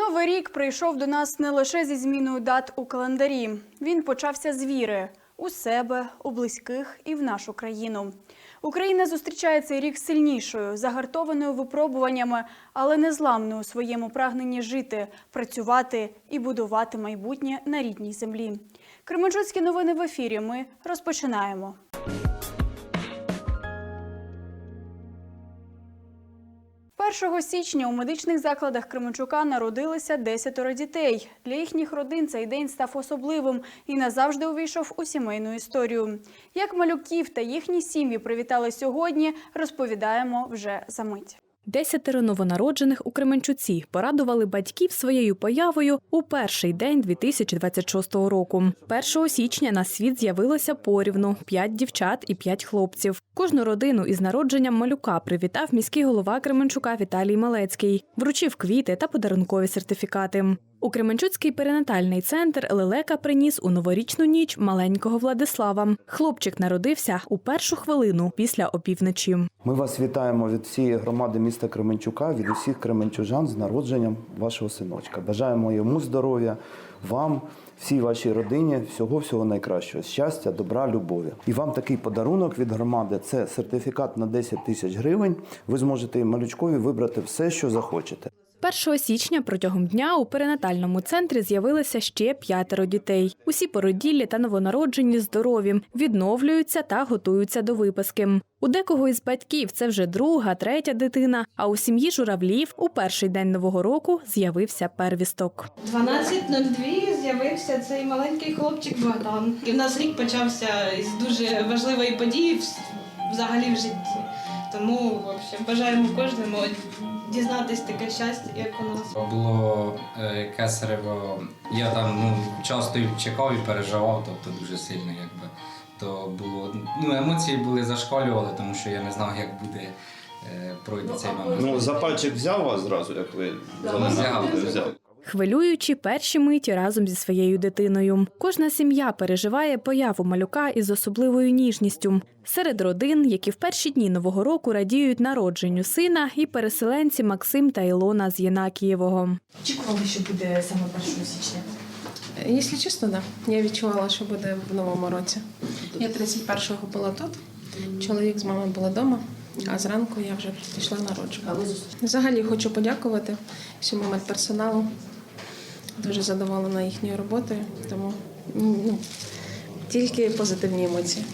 Новий рік прийшов до нас не лише зі зміною дат у календарі. Він почався з віри у себе, у близьких і в нашу країну. Україна зустрічає цей рік сильнішою, загартованою випробуваннями, але незламною у своєму прагненні жити, працювати і будувати майбутнє на рідній землі. Кременчуцькі новини в ефірі. Ми розпочинаємо. Першого січня у медичних закладах Кременчука народилися десятеро дітей. Для їхніх родин цей день став особливим і назавжди увійшов у сімейну історію. Як малюків та їхні сім'ї привітали сьогодні, розповідаємо вже за мить. Десятеро новонароджених у Кременчуці порадували батьків своєю появою у перший день 2026 року. 1 січня на світ з'явилося порівну п'ять дівчат і п'ять хлопців. Кожну родину із народженням малюка привітав міський голова Кременчука Віталій Малецький, вручив квіти та подарункові сертифікати. У Кременчуцький перинатальний центр лелека приніс у новорічну ніч маленького Владислава. Хлопчик народився у першу хвилину після опівночі. Ми вас вітаємо від всієї громади міста Кременчука, від усіх кременчужан з народженням вашого синочка. Бажаємо йому здоров'я, вам, всій вашій родині, всього всього найкращого, щастя, добра, любові. І вам такий подарунок від громади це сертифікат на 10 тисяч гривень. Ви зможете малючкові вибрати все, що захочете. 1 січня протягом дня у перинатальному центрі з'явилося ще п'ятеро дітей. Усі породіллі та новонароджені здорові, відновлюються та готуються до виписки. У декого із батьків це вже друга, третя дитина. А у сім'ї журавлів у перший день нового року з'явився первісток. 12.02 з'явився цей маленький хлопчик Богдан. І в нас рік почався з дуже важливої події взагалі в житті. Тому вообще, бажаємо кожному дізнатись таке щастя, як у нас. Було е, кесарево. Я там ну, часто і чекав і переживав, тобто дуже сильно, якби. То було. Ну, емоції були зашкалювали, тому що я не знав, як буде е, пройти цей момент. Ну, за пальчик взяв вас зразу, як ви взяв. взяв. Хвилюючи перші миті разом зі своєю дитиною. Кожна сім'я переживає появу малюка із особливою ніжністю. Серед родин, які в перші дні нового року радіють народженню сина, і переселенці Максим та Ілона з Єнакієвого. Очікували, що буде саме 1 січня. Якщо чесно, да. Я відчувала, що буде в новому році. Я 31-го була тут, чоловік з мамою були вдома, а зранку я вже пішла народжувати. Взагалі хочу подякувати всьому медперсоналу. Дуже задоволена їхньою роботою, тому ну, тільки позитивні емоції.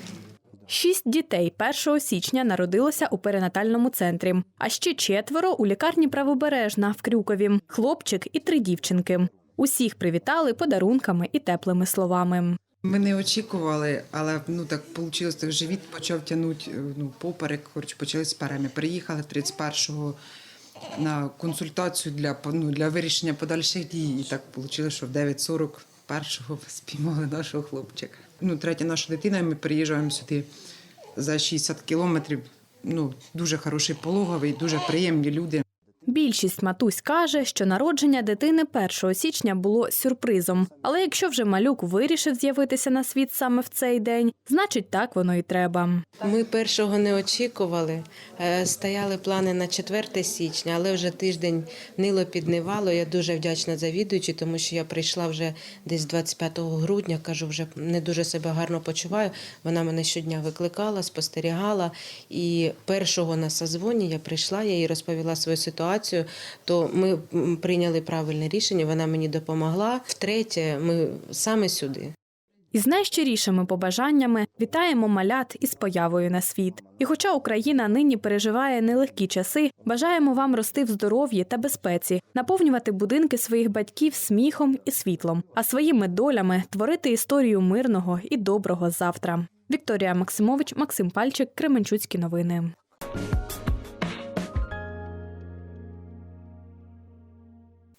Шість дітей 1 січня народилося у перинатальному центрі, а ще четверо у лікарні правобережна в Крюкові. Хлопчик і три дівчинки. Усіх привітали подарунками і теплими словами. Ми не очікували, але ну так вийшло, так живіт почав тягнути ну, поперек, почали з перами. Приїхали 31-го на консультацію для, ну, для вирішення подальших дій. І так вийшло, що в 9.40 першого спіймали нашого хлопчика. Ну, третя наша дитина, ми приїжджаємо сюди за 60 кілометрів. Ну, дуже хороший пологовий, дуже приємні люди. Більшість матусь каже, що народження дитини 1 січня було сюрпризом. Але якщо вже малюк вирішив з'явитися на світ саме в цей день, значить так воно і треба. Ми першого не очікували. Е, Стояли плани на 4 січня, але вже тиждень нило піднивало. Я дуже вдячна завідуючій, тому що я прийшла вже десь 25 грудня. Кажу, вже не дуже себе гарно почуваю. Вона мене щодня викликала, спостерігала. І першого на созвоні я прийшла, я їй розповіла свою ситуацію. То ми прийняли правильне рішення. Вона мені допомогла. Втретє, ми саме сюди. Із найщирішими побажаннями вітаємо малят із появою на світ. І хоча Україна нині переживає нелегкі часи, бажаємо вам рости в здоров'ї та безпеці, наповнювати будинки своїх батьків сміхом і світлом, а своїми долями творити історію мирного і доброго завтра. Вікторія Максимович, Максим Пальчик, Кременчуцькі новини.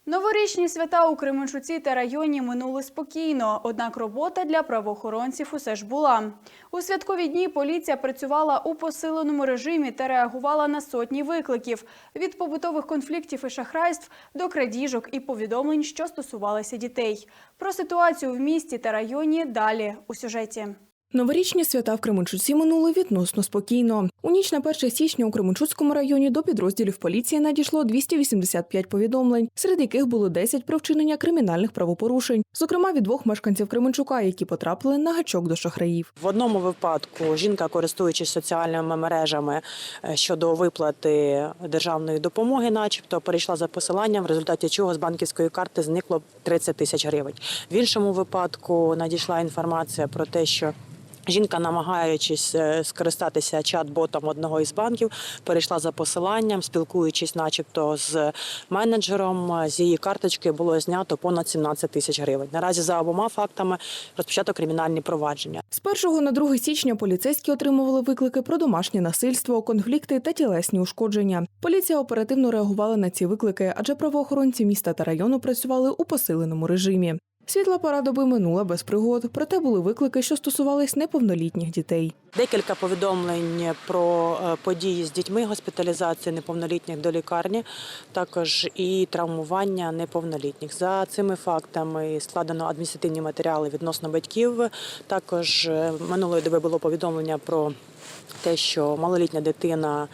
Новорічні свята у Кременчуці та районі минули спокійно, однак робота для правоохоронців усе ж була. У святкові дні поліція працювала у посиленому режимі та реагувала на сотні викликів від побутових конфліктів і шахрайств до крадіжок і повідомлень, що стосувалися дітей. Про ситуацію в місті та районі далі у сюжеті. Новорічні свята в Кременчуці минули відносно спокійно. У ніч на 1 січня у Кременчуцькому районі до підрозділів поліції надійшло 285 повідомлень, серед яких було 10 про вчинення кримінальних правопорушень, зокрема від двох мешканців Кременчука, які потрапили на гачок до шахраїв. В одному випадку жінка, користуючись соціальними мережами е, щодо виплати державної допомоги, начебто перейшла за посиланням, в результаті чого з банківської карти зникло 30 тисяч гривень. В іншому випадку надійшла інформація про те, що Жінка, намагаючись е, скористатися чат-ботом одного із банків, перейшла за посиланням, спілкуючись, начебто, з менеджером. е, З її карточки було знято понад 17 тисяч гривень. Наразі за обома фактами розпочато кримінальні провадження. З 1 на 2 січня поліцейські отримували виклики про домашнє насильство, конфлікти та тілесні ушкодження. Поліція оперативно реагувала на ці виклики, адже правоохоронці міста та району працювали у посиленому режимі. Світла пора доби минула без пригод, проте були виклики, що стосувались неповнолітніх дітей. Декілька повідомлень про е, події з дітьми, госпіталізації неповнолітніх до лікарні, також і травмування неповнолітніх. За цими фактами складено адміністративні матеріали відносно батьків. Також е, минулої доби було повідомлення про. Те, що малолітня дитина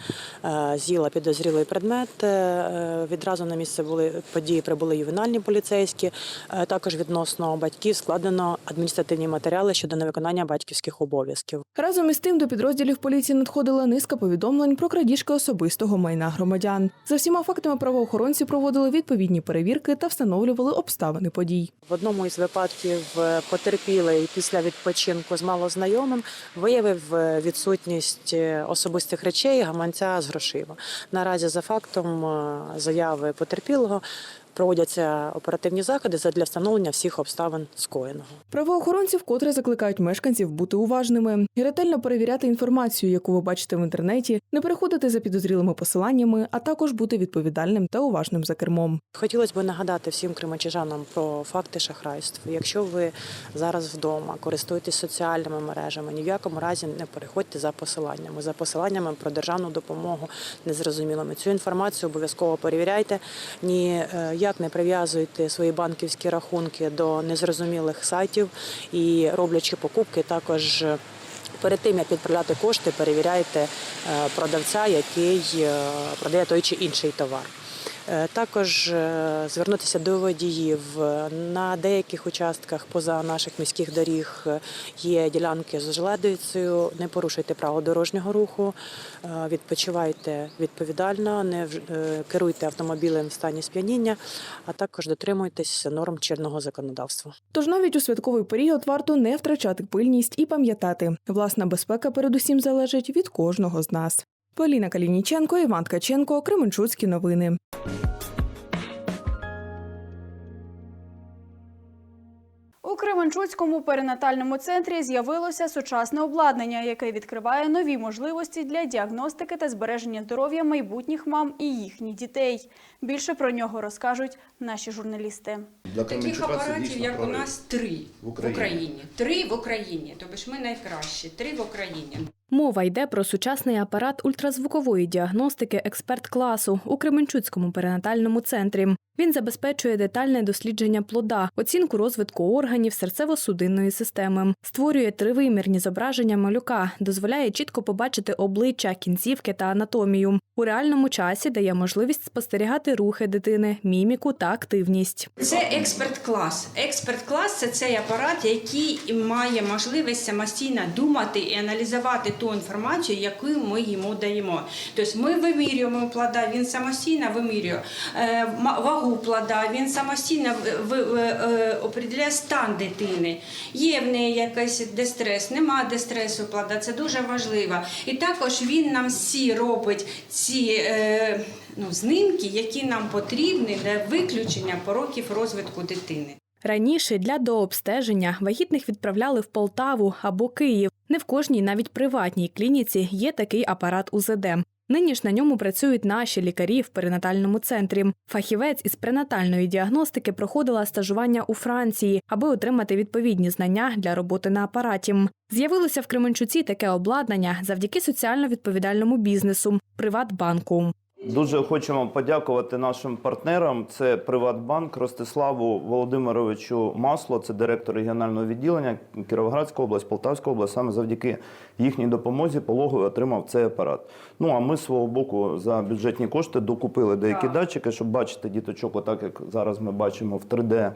е, з'їла підозрілий предмет, е, відразу на місце були події, прибули ювенальні поліцейські. Е, Також відносно батьків складено адміністративні матеріали щодо невиконання батьківських обов'язків. Разом із тим до підрозділів поліції надходила низка повідомлень про крадіжки особистого майна громадян. За всіма фактами правоохоронці проводили відповідні перевірки та встановлювали обставини подій. В одному із випадків потерпілий після відпочинку з малознайомим виявив е, відсутність е, особистих речей гаманця з грошима. Наразі за фактом е, заяви потерпілого проводяться оперативні заходи для встановлення всіх обставин скоєного. Правоохоронці вкотре закликають мешканців бути уважними і ретельно перевіряти інформацію, яку ви бачите в інтернеті, не переходити за підозрілими посиланнями, а також бути відповідальним та уважним за кермом. Хотілося б нагадати всім кримачижанам про факти шахрайств. Якщо ви зараз вдома користуєтесь соціальними мережами, ні в якому разі не переходьте за посиланнями. За посиланнями про державну допомогу незрозумілими. Цю інформацію обов'язково перевіряйте. Ніяк не прив'язуйте свої банківські рахунки до незрозумілих сайтів і роблячи покупки, також. Перед тим як відправляти кошти, перевіряйте е, продавця, який е, продає той чи інший товар. Е, Також е, звернутися до водіїв на деяких участках поза наших міських доріг е, є ділянки з желедицею. Не порушуйте право дорожнього руху, е, відпочивайте відповідально, не е, керуйте автомобілем в стані сп'яніння, а також дотримуйтесь норм чинного законодавства. Тож навіть у святковий період варто не втрачати пильність і пам'ятати, власна безпека передусім залежить від кожного з нас. Поліна Калініченко, Іван Ткаченко, Кременчуцькі новини. У Кременчуцькому перинатальному центрі з'явилося сучасне обладнання, яке відкриває нові можливості для діагностики та збереження здоров'я майбутніх мам і їхніх дітей. Більше про нього розкажуть наші журналісти. Для Таких апаратів, як у нас, три В в Україні. Три в Україні. Тобто ж ми найкращі. Три в Україні. Мова йде про сучасний апарат ультразвукової діагностики експерт-класу у Кременчуцькому перинатальному центрі. Він забезпечує детальне дослідження плода, оцінку розвитку органів серцево-судинної системи, створює тривимірні зображення малюка, дозволяє чітко побачити обличчя, кінцівки та анатомію. У реальному часі дає можливість спостерігати рухи дитини, міміку та активність. Це експерт-клас. Експерт-клас це цей апарат, який має можливість самостійно думати і аналізувати ту інформацію, яку ми йому даємо. Тобто ми вимірюємо плода, він самостійно вимірює е, вагу плода, він самостійно е, определяє стан дитини. Є в неї якийсь дистрес, нема дистресу плода, це дуже важливо. І також він нам всі робить ці е, ну, знімки, які нам потрібні для виключення пороків розвитку дитини. Раніше для дообстеження вагітних відправляли в Полтаву або Київ. Не в кожній, навіть приватній клініці, є такий апарат УЗД. Нині ж на ньому працюють наші лікарі в перинатальному центрі. Фахівець із пренатальної діагностики проходила стажування у Франції, аби отримати відповідні знання для роботи на апараті. З'явилося в Кременчуці таке обладнання завдяки соціально відповідальному бізнесу Приватбанку. Дуже хочемо подякувати нашим партнерам. Це Приватбанк Ростиславу Володимировичу Масло, це директор регіонального відділення Кіровоградська область, Полтавська область. Саме завдяки їхній допомозі пологовий отримав цей апарат. Ну а ми з свого боку за бюджетні кошти докупили деякі датчики, щоб бачити діточок, отак як зараз ми бачимо в 3D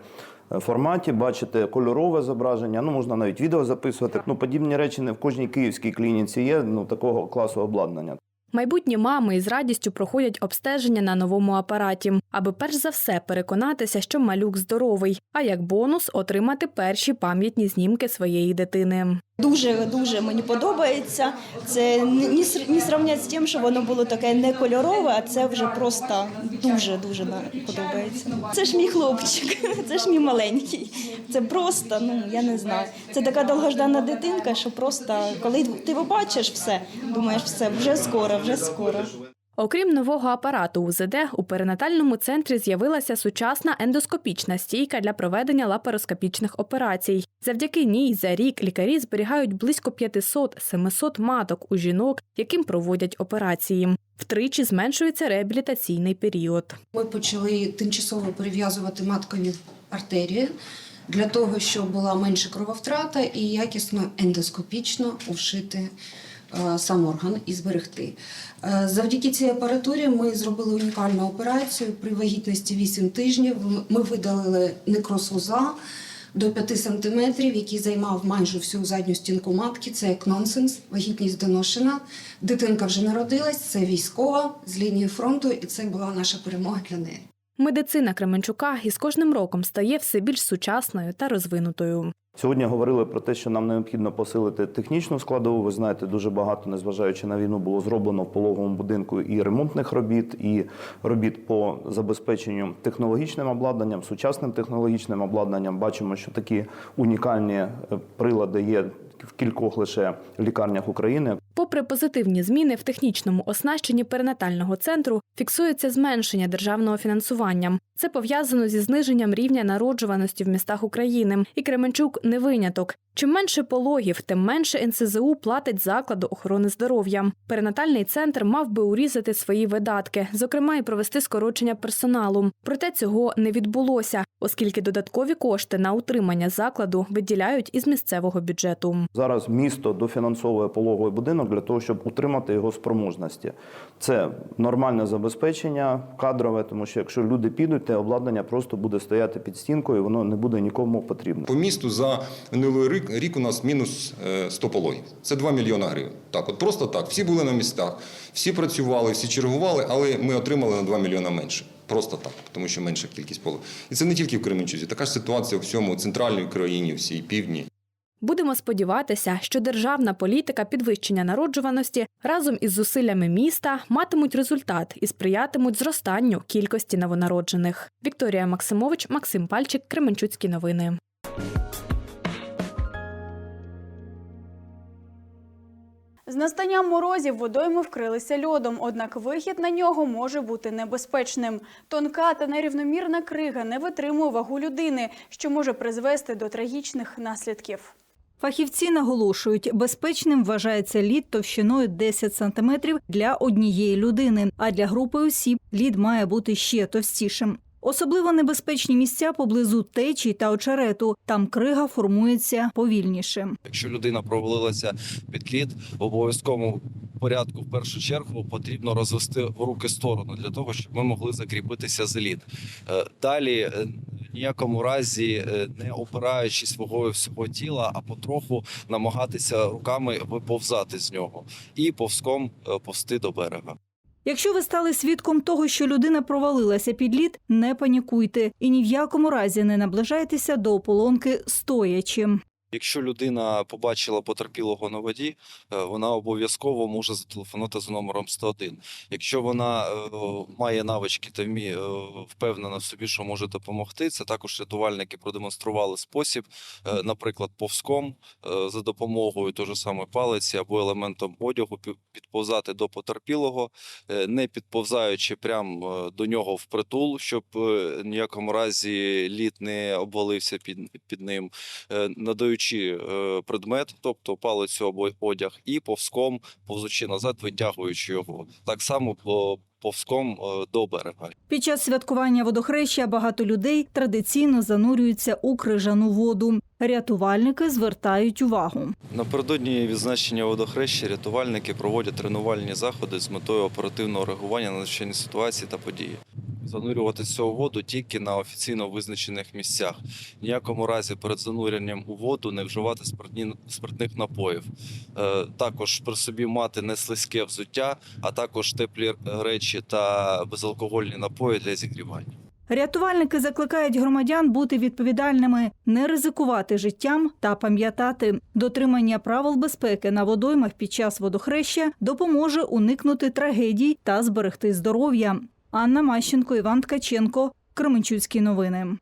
форматі, бачити кольорове зображення. Ну можна навіть відео записувати. Ну подібні речі не в кожній київській клініці є. Ну такого класу обладнання. Майбутні мами із радістю проходять обстеження на новому апараті, аби перш за все переконатися, що малюк здоровий, а як бонус отримати перші пам'ятні знімки своєї дитини. Дуже дуже мені подобається. Це ср- ні сравнять з тим, що воно було таке не кольорове, а це вже просто дуже дуже подобається. Це ж мій хлопчик, це ж мій маленький. Це просто, ну я не знаю. Це така довгождана дитинка, що просто коли ти побачиш все, думаєш, все вже скоро, вже скоро. Окрім нового апарату УЗД, у перинатальному центрі з'явилася сучасна ендоскопічна стійка для проведення лапароскопічних операцій. Завдяки ній за рік лікарі зберігають близько 500-700 маток у жінок, яким проводять операції. Втричі зменшується реабілітаційний період. Ми почали тимчасово перев'язувати маткові артерії для того, щоб була менша крововтрата і якісно ендоскопічно ушити сам орган і зберегти. Е, Завдяки цій апаратурі ми зробили унікальну операцію. При вагітності 8 тижнів ми видалили некроз узла до 5 сантиметрів, який займав майже всю задню стінку матки. Це як нонсенс, вагітність доношена. Дитинка вже народилась, це військова з лінії фронту, і це була наша перемога для неї. Медицина Кременчука із кожним роком стає все більш сучасною та розвинутою. Сьогодні говорили про те, що нам необхідно посилити технічну складову. Ви знаєте, дуже багато, незважаючи на війну, було зроблено в пологовому будинку і ремонтних робіт, і робіт по забезпеченню технологічним обладнанням, сучасним технологічним обладнанням. Бачимо, що такі унікальні е, прилади є в кількох лише лікарнях України. Попри позитивні зміни в технічному оснащенні перинатального центру, фіксується зменшення державного фінансування. Це пов'язано зі зниженням рівня народжуваності в містах України. І Кременчук не виняток. Чим менше пологів, тим менше НСЗУ платить закладу охорони здоров'я. Перинатальний центр мав би урізати свої видатки, зокрема і провести скорочення персоналу. Проте цього не відбулося, оскільки додаткові кошти на утримання закладу виділяють із місцевого бюджету. Зараз місто дофінансовує пологовий будинок для того, щоб утримати його спроможності. Це нормальне забезпечення, кадрове, тому що якщо люди підуть, те обладнання просто буде стояти під стінкою, воно не буде нікому потрібно. По місту за минулий рік, рік у нас мінус е, 100 пологів. Це 2 мільйона гривень. Так, от просто так. Всі були на містах, всі працювали, всі чергували, але ми отримали на 2 мільйона менше. Просто так, тому що менша кількість пологів. І це не тільки в Кременчузі, така ж ситуація у всьому центральній країні, всій півдні. Будемо сподіватися, що державна політика підвищення народжуваності разом із зусиллями міста матимуть результат і сприятимуть зростанню кількості новонароджених. Вікторія Максимович, Максим Пальчик, Кременчуцькі новини. З настанням морозів водойми вкрилися льодом, однак вихід на нього може бути небезпечним. Тонка та нерівномірна крига не витримує вагу людини, що може призвести до трагічних наслідків. Фахівці наголошують, безпечним вважається лід товщиною 10 см для однієї людини, а для групи осіб лід має бути ще товстішим. Особливо небезпечні місця поблизу течій та очерету. Там крига формується повільніше. Якщо людина провалилася під лід, в обов'язковому порядку в першу чергу потрібно розвести руки в сторону для того, щоб ми могли закріпитися за лід. Е, Далі е, ніякому разі е, не опираючись вагою всього тіла, а потроху намагатися руками виповзати з нього і повзком повсти до берега. Якщо ви стали свідком того, що людина провалилася під лід, не панікуйте і ні в якому разі не наближайтеся до ополонки стоячи. Якщо людина побачила потерпілого на воді, е, вона обов'язково може зателефонувати за номером 101. Якщо вона е, має навички та вмі, е, впевнена в собі, що може допомогти, це також рятувальники продемонстрували спосіб, наприклад, повзком за допомогою того саме палиці або елементом одягу пі- підповзати до потерпілого, не підповзаючи прямо до нього впритул, щоб е, в ніякому разі лід не обвалився під, під ним надаючи е, предмет, тобто палицю або одяг, і повзком, повзучи назад, витягуючи його. Так само по- повзком е, до берега. Під час святкування водохреща багато людей традиційно занурюються у крижану воду. Рятувальники звертають увагу. Напередодні відзначення водохреща рятувальники проводять тренувальні заходи з метою оперативного реагування на надзвичайні ситуації та події. Занурюватися у воду тільки на офіційно визначених місцях. В ніякому разі перед зануренням у воду не вживати спиртні, спиртних напоїв. Е, також при собі мати не слизьке взуття, а також теплі речі та безалкогольні напої для зігрівання. Рятувальники закликають громадян бути відповідальними, не ризикувати життям та пам'ятати. Дотримання правил безпеки на водоймах під час водохреща допоможе уникнути трагедій та зберегти здоров'я. Анна Мащенко, Іван Ткаченко, Кременчуцькі новини.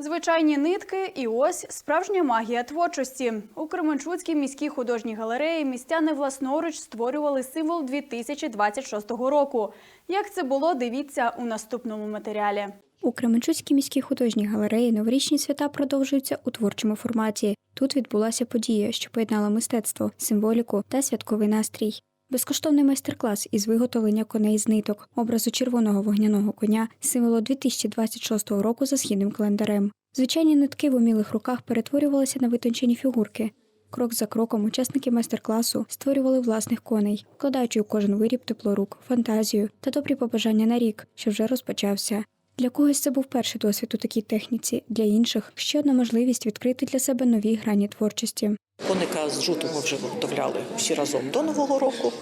Звичайні нитки і ось справжня магія творчості. У Кременчуцькій міській художній галереї містяни власноруч створювали символ 2026 року. Як це було, дивіться у наступному матеріалі. У Кременчуцькій міській художній галереї новорічні свята продовжуються у творчому форматі. Тут відбулася подія, що поєднала мистецтво, символіку та святковий настрій. Безкоштовний майстер-клас із виготовлення коней з ниток, образу червоного вогняного коня, символу 2026 року за східним календарем. Звичайні нитки в умілих руках перетворювалися на витончені фігурки. Крок за кроком учасники майстер-класу створювали власних коней, вкладаючи у кожен виріб тепло рук, фантазію та добрі побажання на рік, що вже розпочався. Для когось це був перший досвід у такій техніці, для інших ще одна можливість відкрити для себе нові грані творчості. Коника з жуту вже виготовляли всі разом до Нового року,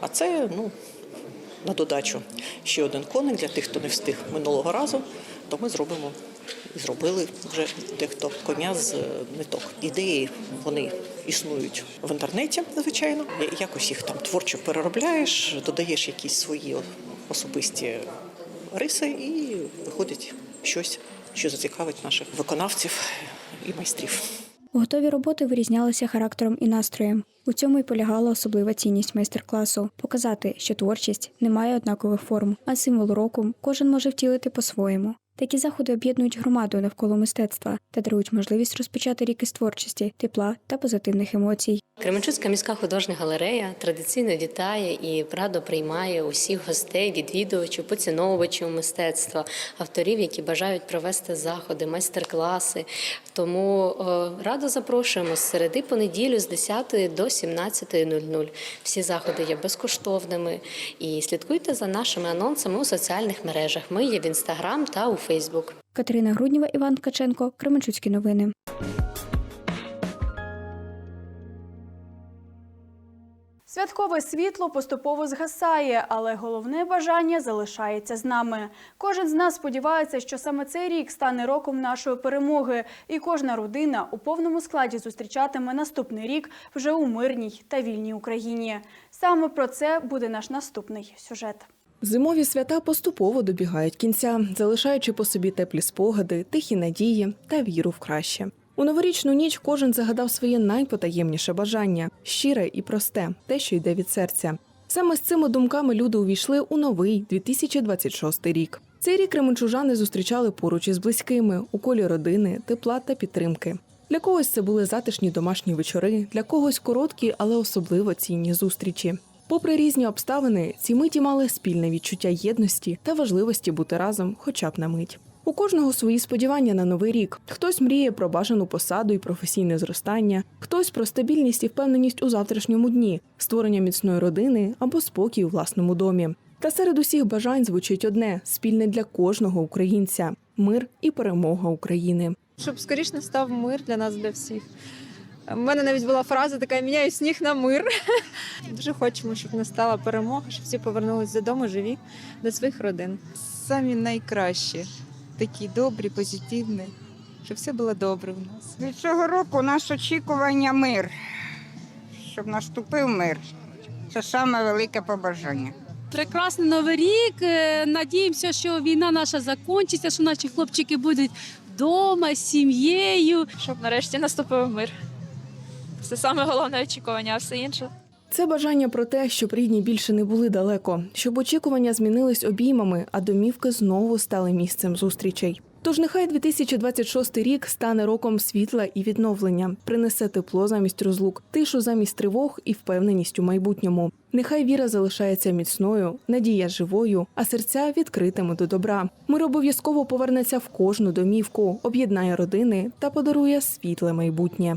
а це ну, на додачу ще один коник для тих, хто не встиг минулого разу, то ми зробимо і зробили вже дехто коня з е, ниток. Ідеї вони існують в інтернеті, звичайно. Якось їх там творчо переробляєш, додаєш якісь свої особисті риси, і виходить щось, що зацікавить наших виконавців і майстрів. Готові роботи вирізнялися характером і настроєм. У цьому й полягала особлива цінність майстер-класу показати, що творчість не має однакових форм, а символ року кожен може втілити по-своєму. Такі заходи об'єднують громаду навколо мистецтва та дарують можливість розпочати рік із творчості, тепла та позитивних емоцій. Кременчуцька міська художня галерея традиційно вітає і радо приймає усіх гостей, відвідувачів, поціновувачів мистецтва, авторів, які бажають провести заходи, майстер-класи. Тому е, радо запрошуємо з середи понеділю з 10 до 17.00. Всі заходи є безкоштовними. І слідкуйте за нашими анонсами у соціальних мережах. Ми є в інстаграм та у Фейсбук. Катерина Груднєва, Іван Ткаченко, Кременчуцькі новини. Святкове світло поступово згасає, але головне бажання залишається з нами. Кожен з нас сподівається, що саме цей рік стане роком нашої перемоги, і кожна родина у повному складі зустрічатиме наступний рік вже у мирній та вільній Україні. Саме про це буде наш наступний сюжет. Зимові свята поступово добігають кінця, залишаючи по собі теплі спогади, тихі надії та віру в краще. У новорічну ніч кожен загадав своє найпотаємніше бажання щире і просте, те, що йде від серця. Саме з цими думками люди увійшли у новий 2026 рік. Цей рік кременчужани зустрічали поруч із близькими у колі родини, тепла та підтримки. Для когось це були затишні домашні вечори, для когось короткі, але особливо цінні зустрічі. Попри різні обставини, ці миті мали спільне відчуття єдності та важливості бути разом, хоча б на мить. У кожного свої сподівання на новий рік. Хтось мріє про бажану посаду і професійне зростання, хтось про стабільність і впевненість у завтрашньому дні, створення міцної родини або спокій у власному домі. Та серед усіх бажань звучить одне спільне для кожного українця мир і перемога України. Щоб скоріш настав мир для нас, для всіх. У мене навіть була фраза така міняю сніг на мир. Дуже хочемо, щоб настала перемога, щоб всі повернулися додому живі до своїх родин. Самі найкращі, такі добрі, позитивні, щоб все було добре у нас. Від цього року нас очікування мир, щоб наступив мир. Це саме велике побажання. Прекрасний новий рік. Е, Надіємося, що війна наша закінчиться, що наші хлопчики будуть вдома з сім'єю. Щоб нарешті наступив мир. Це саме головне очікування, а все інше. Це бажання про те, щоб рідні більше не були далеко, щоб очікування змінились обіймами, а домівки знову стали місцем зустрічей. Тож нехай 2026 рік стане роком світла і відновлення, принесе тепло замість розлук, тишу замість тривог і впевненість у майбутньому. Нехай віра залишається міцною, надія живою, а серця відкритими до добра. Мир обов'язково повернеться в кожну домівку, об'єднає родини та подарує світле майбутнє.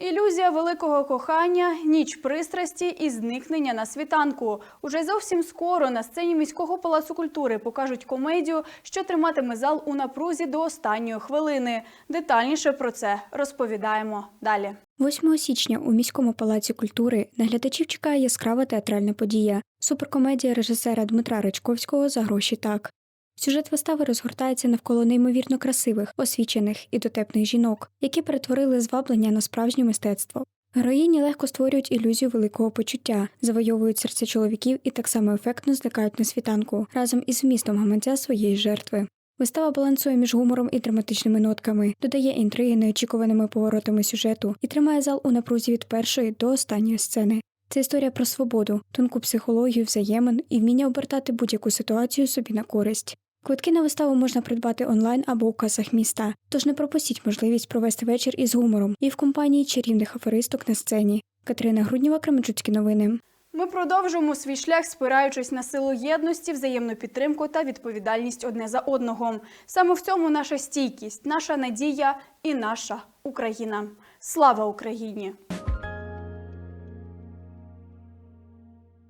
Ілюзія великого кохання, ніч пристрасті і зникнення на світанку. Уже зовсім скоро на сцені міського палацу культури покажуть комедію, що триматиме зал у напрузі до останньої хвилини. Детальніше про це розповідаємо далі. 8 січня у міському палаці культури наглядачів чекає яскрава театральна подія суперкомедія режисера Дмитра Рачковського за гроші так. Сюжет вистави розгортається навколо неймовірно красивих, освічених і дотепних жінок, які перетворили зваблення на справжнє мистецтво. Героїні легко створюють ілюзію великого почуття, завойовують серця чоловіків і так само ефектно зникають на світанку разом із вмістом гаманця своєї жертви. Вистава балансує між гумором і драматичними нотками, додає інтриги неочікуваними поворотами сюжету і тримає зал у напрузі від першої до останньої сцени. Це історія про свободу, тонку психологію взаємин і вміння обертати будь-яку ситуацію собі на користь. Квитки на виставу можна придбати онлайн або у касах міста, тож не пропустіть можливість провести вечір із гумором і в компанії чарівних аферисток на сцені. Катерина Грудніва, Кременчуцькі новини. Ми продовжуємо свій шлях, спираючись на силу єдності, взаємну підтримку та відповідальність одне за одного. Саме в цьому наша стійкість, наша надія і наша Україна. Слава Україні!